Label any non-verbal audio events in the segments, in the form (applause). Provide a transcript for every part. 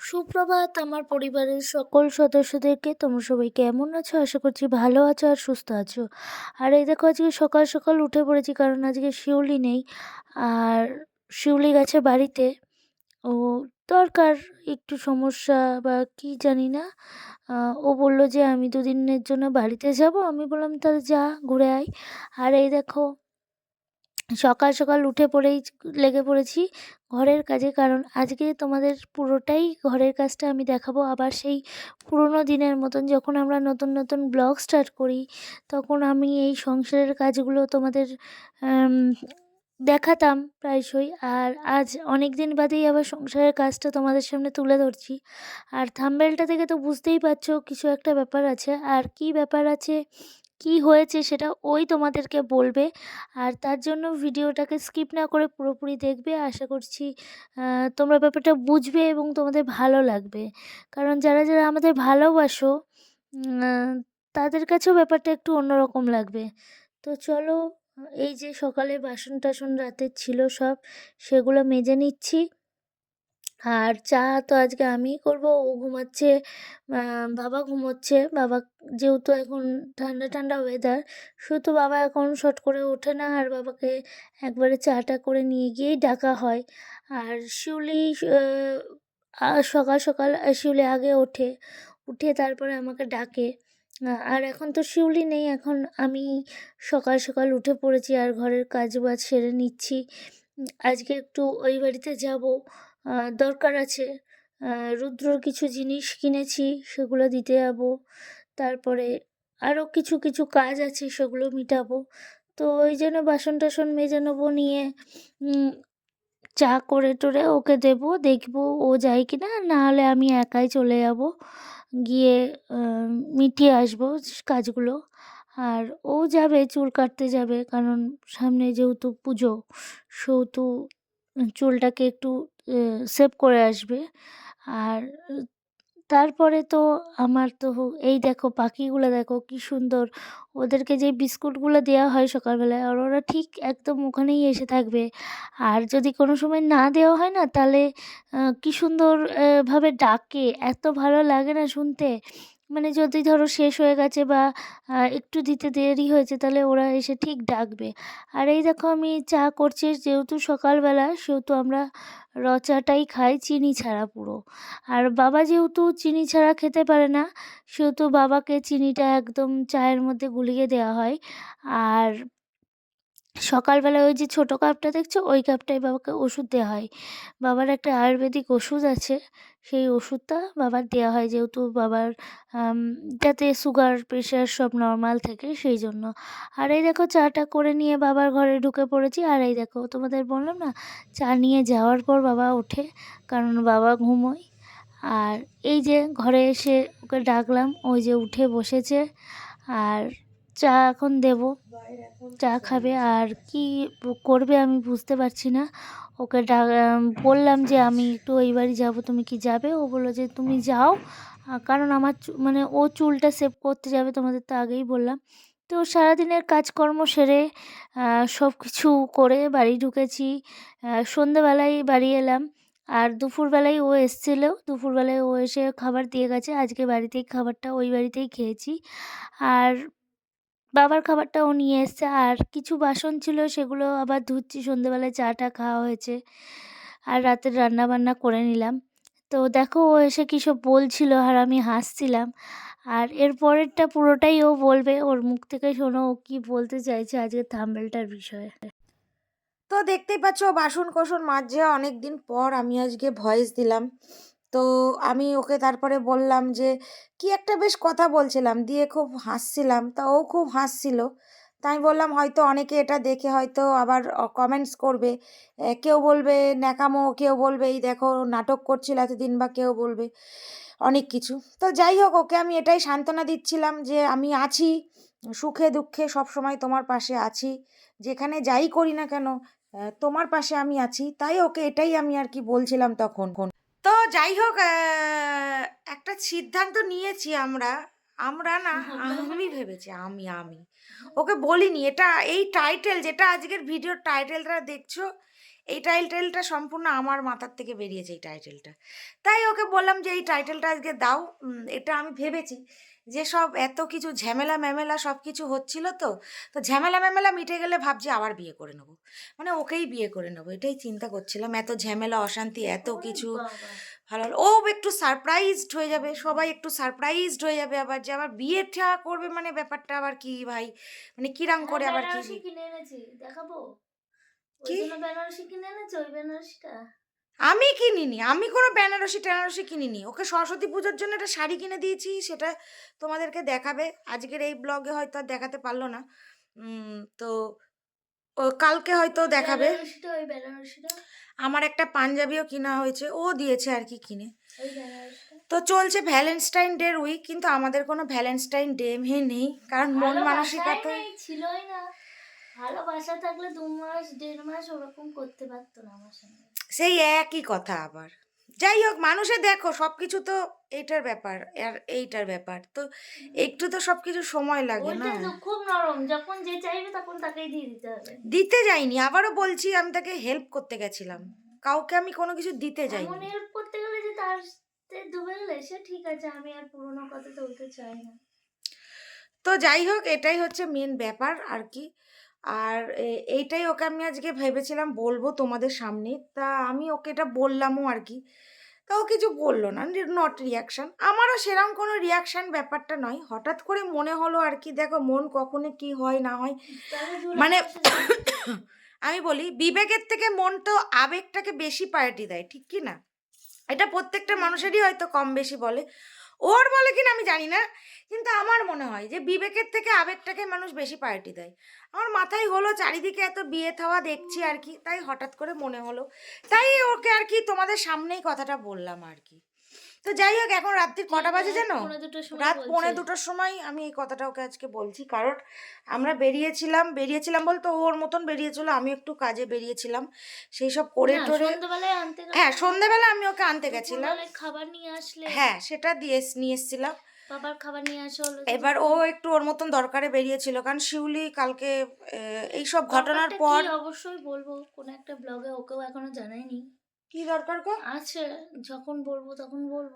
সুপ্রভাত, আমার পরিবারের সকল সদস্যদেরকে তোমরা সবাই কেমন আছো? আশা করছি ভালো আছো আর সুস্থ আছো। আর এই দেখো, আজকে সকাল সকাল উঠে পড়েছি কারণ আজকে শিউলি নেই। আর শিউলি গেছে বাড়িতে। ও দরকার একটু সমস্যা বা কি জানি না। ও বলল যে আমি দুদিনের জন্য বাড়িতে যাব। আমি বললাম, তাহলে যা, ঘুরে আয়। আর এই দেখো সকাল সকাল উঠে পড়েই লেগে পড়েছি ঘরের কাজে। কারণ আজকে তোমাদের পুরোটাই ঘরের কাজটা আমি দেখাবো। আবার সেই পুরোনো দিনের মতন যখন আমরা নতুন নতুন ব্লগ স্টার্ট করি, তখন আমি এই সংসারের কাজগুলো তোমাদের দেখাতাম প্রায়শই। আর আজ অনেক দিন বাদেই আবার সংসারের কাজটা তোমাদের সামনে তুলে ধরছি। আর থাম্বেলটা থেকে তো বুঝতেই পারছ, কিছু একটা ব্যাপার আছে। আর কি ব্যাপার আছে কি হয়েছে সেটা ওই তোমাদেরকে বলবে। আর তার জন্য ভিডিওটাকে স্কিপ না করে পুরোপুরি দেখবে। আশা করছি তোমরা ব্যাপারটা বুঝবে এবং তোমাদের ভালো লাগবে। কারণ যারা যারা আমাদের ভালোবাসো তাদের কাছেও ব্যাপারটা একটু অন্যরকম লাগবে। তো চলো, এই যে সকালে বাসন টাসন রাতের ছিল সব, সেগুলো মেজে নিচ্ছি। আর চা তো আজকে আমিই করব। ও ঘুমাচ্ছে বাবা ঘুমোচ্ছে। বাবা যেহেতু এখন ঠান্ডা ঠান্ডা ওয়েদার শুধু বাবা এখন শট করে ওঠে না। আর বাবাকে একবারে চাটা করে নিয়ে গিয়েই ডাকা হয়। আর শিউলি সকাল সকাল শিউলি আগে ওঠে। উঠে তারপরে আমাকে ডাকে। আর এখন তো শিউলি নেই। এখন আমি সকাল সকাল উঠে পড়েছি আর ঘরের কাজ বাজ সেরে নিচ্ছি। আজকে একটু ওই বাড়িতে যাব। দরকার আছে। রুদ্রর কিছু জিনিস কিনেছি, সেগুলো দিতে যাব। তারপরে আরও কিছু কিছু কাজ আছে, সেগুলো মিটাবো। তো ওই জন্য বাসন টাসন মেজে নেব নিয়ে চা করে টোরে ওকে দেবো, দেখব ও যায় কি না না হলে আমি একাই চলে যাব, গিয়ে মিটিয়ে আসব কাজগুলো। আর ও যাবে, চুল কাটতে যাবে, কারণ সামনে যেহেতু পুজো, সেহেতু চুলটাকে একটু সেভ করে আসবে। আর তারপরে তো আমার তো এই দেখো পাখিগুলো দেখো কি সুন্দর। ওদেরকে যে বিস্কুটগুলো দেওয়া হয় সকালবেলায় আর ওরা ঠিক একদম ওখানেই এসে থাকবে। আর যদি কোনো সময় না দেওয়া হয় না তাহলে কি সুন্দর আহ, ভাবে ডাকে। এত ভালো লাগে না শুনতে। মানে যদি ধরো শেষ হয়ে গেছে বা একটু দিতে দেরি হয়েছে তাহলে ওরা এসে ঠিক ডাকবে। আর এই দেখো আমি চা করছি, যেহেতু সকালবেলা, সেহেতু আমরা র চাটাই খাই চিনি ছাড়া পুরো। আর বাবা যেহেতু চিনি ছাড়া খেতে পারে না, সেহেতু বাবাকে চিনিটা একদম চায়ের মধ্যে গুলিয়ে দেওয়া হয়। আর সকালবেলা ওই যে ছোটো কাপটা দেখছ? ওই কাপটায় বাবাকে ওষুধ দেওয়া হয়। বাবার একটা আয়ুর্বেদিক ওষুধ আছে। সেই ওষুধটা বাবার দেওয়া হয় যেহেতু বাবার যাতে সুগার প্রেশার সব নর্মাল থাকে সেই জন্য। আর এই দেখো চাটা করে নিয়ে বাবার ঘরে ঢুকে পড়েছি। আর এই দেখো, তোমাদের বললাম না, চা নিয়ে যাওয়ার পর বাবা ওঠে, কারণ বাবা ঘুমোয়। আর এই যে ঘরে এসে ওকে ডাকলাম, ওই যে উঠে বসেছে। আর চা এখন দেবো। চা খাবে আর কি করবে আমি বুঝতে পারছি না। ওকে বললাম যে আমি একটু ওই বাড়ি যাব, তুমি কি যাবে? ও বলল যে তুমি যাও। কারণ আমার মানে ও চুলটা সেভ করতে যাবে তোমাদের তো আগেই বললাম। তো সারাদিনের কাজকর্ম সেরে সব কিছু করে বাড়ি ঢুকেছি। সন্ধেবেলায় বাড়ি এলাম। আর দুপুরবেলায় ও এসেছিল। দুপুরবেলায় ও এসে খাবার দিয়ে গেছে। আজকে বাড়িতেই খাবারটা ওই বাড়িতেই খেয়েছি। আর বাবার খাবারটা ও নিয়ে এসছে। আর কিছু বাসন ছিল, সেগুলো আবার ধুচ্ছি। সন্ধেবেলায় চাটা খাওয়া হয়েছে আর রাতের রান্না বান্না করে নিলাম। তো দেখো, ও এসে কী সব বলছিল আর আমি হাসছিলাম। আর এর পরেরটা পুরোটাই ও বলবে। ওর মুখ থেকে শোনো, ও কী বলতে চাইছে আজকে থাম্বেলটার বিষয়ে। তো দেখতেই পাচ্ছ বাসন কোসন মাজছে অনেক দিন পর আমি আজকে ভয়েস দিলাম। তো আমি ওকে তারপরে বললাম যে, কি একটা বেশ কথা বলছিলাম, দিয়ে খুব হাসছিলাম। তা ও খুব হাসছিল। তাই বললাম, হয়তো অনেকে এটা দেখে হয়তো আবার কমেন্টস করবে। কেউ বলবে ন্যাকামো, কেউ বলবে, এই দেখো নাটক করছিল এতদিন বা কেউ বলবে। অনেক কিছু। তো যাই হোক, ওকে আমি এটাই সান্ত্বনা দিচ্ছিলাম যে, আমি আছি, সুখে দুঃখে সব সময় তোমার পাশে আছি। যেখানে যাই করি না কেন তোমার পাশে আমি আছি। তাই ওকে এটাই আমি আর কি বলছিলাম তখন। যাই হোক একটা সিদ্ধান্ত নিয়েছি আমরা। আমরা না আমি ভেবেছি আমি আমি। ওকে বলিনি। এটা এই টাইটেল যেটা আজকের ভিডিওর টাইটেলটা দেখছ এই টাইটেলটা সম্পূর্ণ আমার মাথার থেকে বেরিয়েছে এই টাইটেলটা তাই ওকে বললাম যে এই টাইটেলটা আজকে দাও। এটা আমি ভেবেছি যে সব এত কিছু ঝামেলা ম্যামেলা সব কিছু হচ্ছিল তো তো ঝামেলা ম্যামেলা মিটে গেলে ভাবছি আবার বিয়ে করে নেব। মানে ওকেই বিয়ে করে নেব এটাই চিন্তা করছিলাম। এত ঝামেলা অশান্তি এত কিছু। ভালো। ও একটু সারপ্রাইজড হয়ে যাবে সবাই একটু সারপ্রাইজড হয়ে যাবে আবার যে আবার বিয়েটা করবে মানে ব্যাপারটা আবার কি ভাই? মানে কিরাম করে আবার কি কিনে এনেছি দেখাবো? কি? বেনারসি কিনে এনেছো ওই বেনারসিটা? আমি কিনিনি আমি কোনো বেনারসি টেনারসি কিনিনি। ওকে সরস্বতী পুজোর জন্য একটা শাড়ি কিনে দিয়েছি সেটা তোমাদেরকে দেখাবে। আজকের এই ব্লগে হয়তো আর দেখাতে পারল না। তো কালকে হয়তো দেখাবে। আমার একটা পাঞ্জাবিও কিনা হয়েছে ও দিয়েছে আর কি কিনে। তো চলছে ভ্যালেন্টাইন ডের উইক কিন্তু আমাদের কোনো ভ্যালেন্টাইন ডে নেই কারণ মন মানসিকতা ছিলই না। ভালোবাসা থাকলে দু মাস দেড় মাস ওরকম করতে পারতো না আমার সঙ্গে। সেই একই কথা আবার। যাই হোক মানুষে দেখো সব কিছু তো এইটার ব্যাপার আর এইটার ব্যাপার। তো একটু তো সব কিছু সময় লাগে না। খুব নরম। যখন যে চাইবে তখন তাকেই দিয়ে দিতে হবে। দিতে যাইনি আবারও বলছি আমি তাকে হেল্প করতে গেছিলাম। কাউকে আমি কোনো কিছু দিতে এমন যাইনি। হেল্প করতে গেলে যে তার ডুবে গেলে সে ঠিক আছে আমি আর পুরোনো কথা তুলতে চাই না। তো যাই হোক এটাই হচ্ছে মেন ব্যাপার আর কি। আর এইটাই ওকে আমি আজকে ভেবেছিলাম বলব তোমাদের সামনে। তা আমি ওকে এটা বললামও আর কি। তা ও কিছু বলল না নট রিয়াকশান আমারও সেরকম কোনো রিয়াকশান ব্যাপারটা নয়। হঠাৎ করে মনে হলো আর কি দেখো মন কখনো কি হয় না হয়। মানে (coughs) আমি বলি বিবেকের থেকে মন তো আবেগটাকে বেশি প্রায়োরিটি দেয় ঠিক কি না? এটা প্রত্যেকটা মানুষেরই হয়তো কম বেশি বলে। ওর বলে কিনা আমি জানি না। কিন্তু আমার মনে হয় যে বিবেকের থেকে আবেগটাকে মানুষ বেশি পার্টি দেয়। আমার মাথায় হলো চারিদিকে এত বিয়ে থাওয়া দেখছি আর কি, তাই হঠাৎ করে মনে হলো। তাই ওকে আর কি তোমাদের সামনেই কথাটা বললাম আর কি। তো যাই হোক এখন রাত্রি কটা বাজে জানো? রাত। পৌনে দুটোর সময় আমি এই কথাটা ওকে আজকে বলছি কারণ আমরা বেরিয়েছিলাম বেরিয়েছিলাম বলতে ওর মতন বেরিয়েছিল আমি একটু কাজে বেরিয়েছিলাম। সেই সব করে টোরে হ্যাঁ সন্ধেবেলা আমি ওকে আনতে গেছিলাম। খাবার নিয়ে আসলে। হ্যাঁ সেটা দিয়ে নিয়ে এসেছিলাম। বাবার খাবার নিয়ে আসা হলো এবার ও একটু ওর মতন দরকারে বেরিয়েছিল কারণ শিউলি কালকে আহ, এইসব ঘটনার পর অবশ্যই বলব কোন একটা ব্লগে ওকেও এখনও জানাইনি। কি দরকার গো? আছে যখন বলব তখন বলব।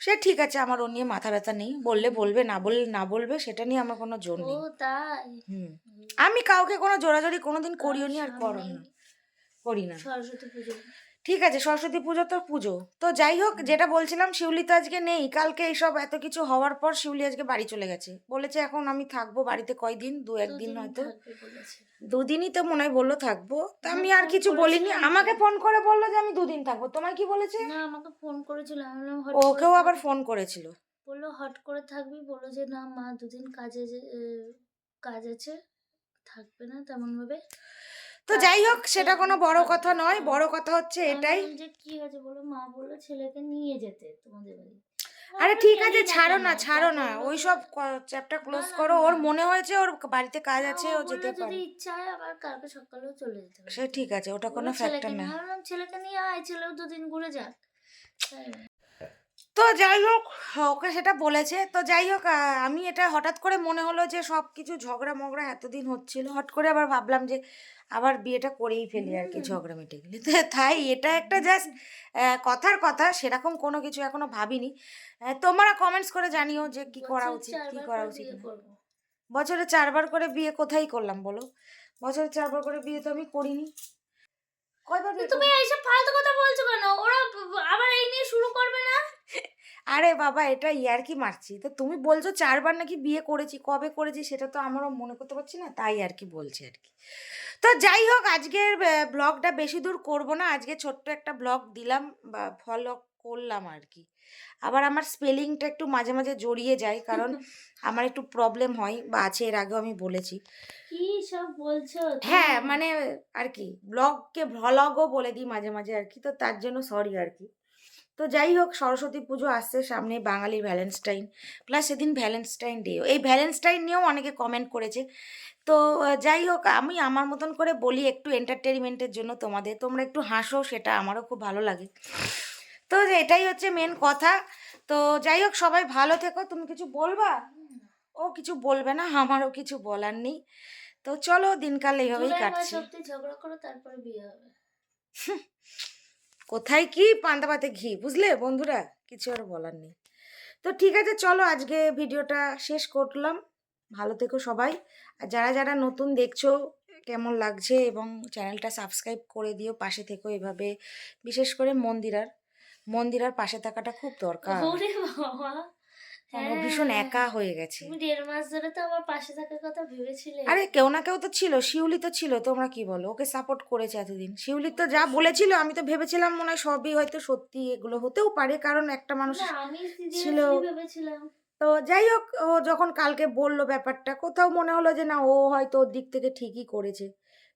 সে ঠিক আছে আমার ও নিয়ে মাথা ব্যথা নেই। বললে বলবে না বললে না বলবে সেটা নিয়ে আমার কোনো জোর ও নেই তাই? হুম। আমি কাউকে কোনো জোরাজোরি কোনোদিন করিও নি আর করো না। করি না। সরস্বতী পুজো। ঠিক আছে সরস্বতী পুজো তো পুজো। তো যাই হোক যেটা বলছিলাম শিউলি তো আজকে নেই। কালকে এইসব এত কিছু হওয়ার পর শিউলি আজকে বাড়ি চলে গেছে। বলেছে এখন আমি থাকব বাড়িতে কয়দিন? দু একদিন হয়তো। দুদিনই তো মনে হয় বলল থাকব। তা আমি আর কিছু বলিনি। আমাকে। ফোন করে বলল যে আমি দুদিন থাকব। তোমায় কি বলেছে? না আমাকে ফোন করেছিল। ওকেও আবার ফোন করেছিল। বলল হট করে থাকবি। বলল যে না মা দুদিন কাজে কাজ আছে। থাকবে না তেমন ভাবে তো যাই হোক সেটা কোনো বড় কথা নয় বড় কথা হচ্ছে এটাই। যে কি হয়েছে? বলো মা বলল ছেলেকে নিয়ে যেতে তোমাদের বাড়ি। আরে ঠিক আছে ছাড়ো না ছাড়ো না ওই সব চ্যাপ্টার ক্লোজ করো ওর মনে হয়েছে ওর বাড়িতে কাজ আছে ও যেতে যদি পারে। ইচ্ছা হয় আবার কালকে সকালেও চলে যেতে পারে। সে ঠিক আছে ওটা কোনো ফ্যাক্টর না। ছেলেকে নিয়ে আয় ছেলেও দুদিন ঘুরে যাক? তো যাই হোক ওকে সেটা বলেছে। তো যাই হোক আমি এটা হঠাৎ করে মনে হলো যে সব কিছু ঝগড়া মগড়া এতদিন হচ্ছিল হট করে আবার ভাবলাম যে আবার বিয়েটা করেই ফেলি আর কি ঝগড়া মিটে গেলে তো তাই এটা একটা জাস্ট কথার কথা সেরকম কোনো কিছু এখনও ভাবিনি। তোমরা কমেন্টস করে জানিও যে কি করা উচিত কি করা উচিত। বছরে চারবার করে বিয়ে কোথায় করলাম বলো? বছরে চারবার করে বিয়ে তো আমি করিনি। কয়বার তুমি এইসব ফালতু কথা বলছো কেন ওরা ব- ব- আবার এই নিয়ে শুরু করবে না আরে বাবা এটা ইয়ার্কি মারছি? তো তুমি বলছো চারবার নাকি বিয়ে করেছি কবে করেছি সেটা তো আমারও মনে করতে পারছি না তাই আর কি বলছি আর কি। তো যাই হোক আজকের ব্লগটা বেশি দূর করব না আজকে ছোট্ট একটা ব্লগ দিলাম বা ফলো করলাম আর কি। আবার আমার স্পেলিংটা একটু মাঝে মাঝে জড়িয়ে যায় কারণ (laughs) আমার একটু প্রবলেম হয় বা আছে এর আগেও আমি বলেছি। কি সব বলছো? হ্যাঁ মানে আর কি ব্লগকে ভ্লগও বলে দিই মাঝে মাঝে আর কি তো তার জন্য সরি আর কি। তো যাই হোক সরস্বতী পুজো আসছে সামনে বাঙালির ভ্যালেন্টাইন। প্লাস সেদিন ভ্যালেন্টাইন ডেও এই ভ্যালেন্টাইন নিয়েও অনেকে কমেন্ট করেছে। তো যাই হোক আমি আমার মতন করে বলি একটু এন্টারটেনমেন্টের জন্য তোমাদের। তোমরা একটু হাসো সেটা আমারও খুব ভালো লাগে। তো এটাই হচ্ছে মেন কথা। তো যাই হোক সবাই ভালো থেকো। তুমি কিছু বলবা? ও কিছু বলবে না আমারও কিছু বলার নেই। তো চলো দিনকাল এইভাবেই কাটছে। ঝগড়া করো তারপরে বিয়ে হবে। (laughs) কোথায় কি? পান্তা পাতে ঘি, বুঝলে বন্ধুরা? কিছু আর বলার নেই। তো ঠিক আছে, চলো আজকে ভিডিওটা শেষ করলাম। ভালো থেকো সবাই। আর যারা যারা নতুন দেখছ, কেমন লাগছে এবং চ্যানেলটা সাবস্ক্রাইব করে দিও, পাশে থেকো এভাবে। বিশেষ করে মন্দিরার। মন্দিরার পাশে থাকাটা খুব দরকার। ও ভীষণ হ্যাঁ। একা হয়ে গেছে। তুমি দেড় মাস ধরে তো আমার পাশে থাকার কথা ভেবেছিলে। আরে কেউ না কেউ তো ছিল শিউলি তো ছিল তোমরা কি বলো? ওকে সাপোর্ট করেছে এতদিন। শিউলি তো যা বলেছিল আমি তো ভেবেছিলাম মনে হয় সবই হয়তো সত্যি এগুলো হতেও পারে কারণ একটা মানুষ ছিল। ভেবেছিলাম। তো যাই হোক ও যখন কালকে বলল ব্যাপারটা কোথাও মনে হলো যে না ও হয়তো ওর দিক থেকে ঠিকই করেছে।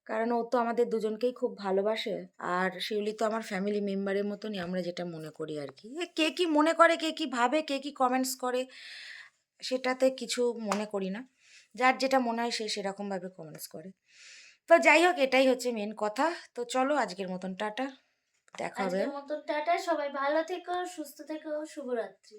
কারণ ও তো আমাদের দুজনকেই খুব ভালোবাসে। আর শিউলি তো আমার ফ্যামিলি মেম্বারের মতনই, আমরা যেটা মনে করি আর কি কে কি মনে করে, কে কি ভাবে, কে কি কমেন্টস করে, সেটাতে কিছু মনে করি না। যার যেটা মনে হয় সে সেরকমভাবে কমেন্টস করে। তো যাই হোক, এটাই হচ্ছে মেন কথা। তো চলো, আজকের মতন টাটা। দেখা হবে। মতন টাটা, সবাই ভালো থেকো, সুস্থ থেকো, শুভরাত্রি।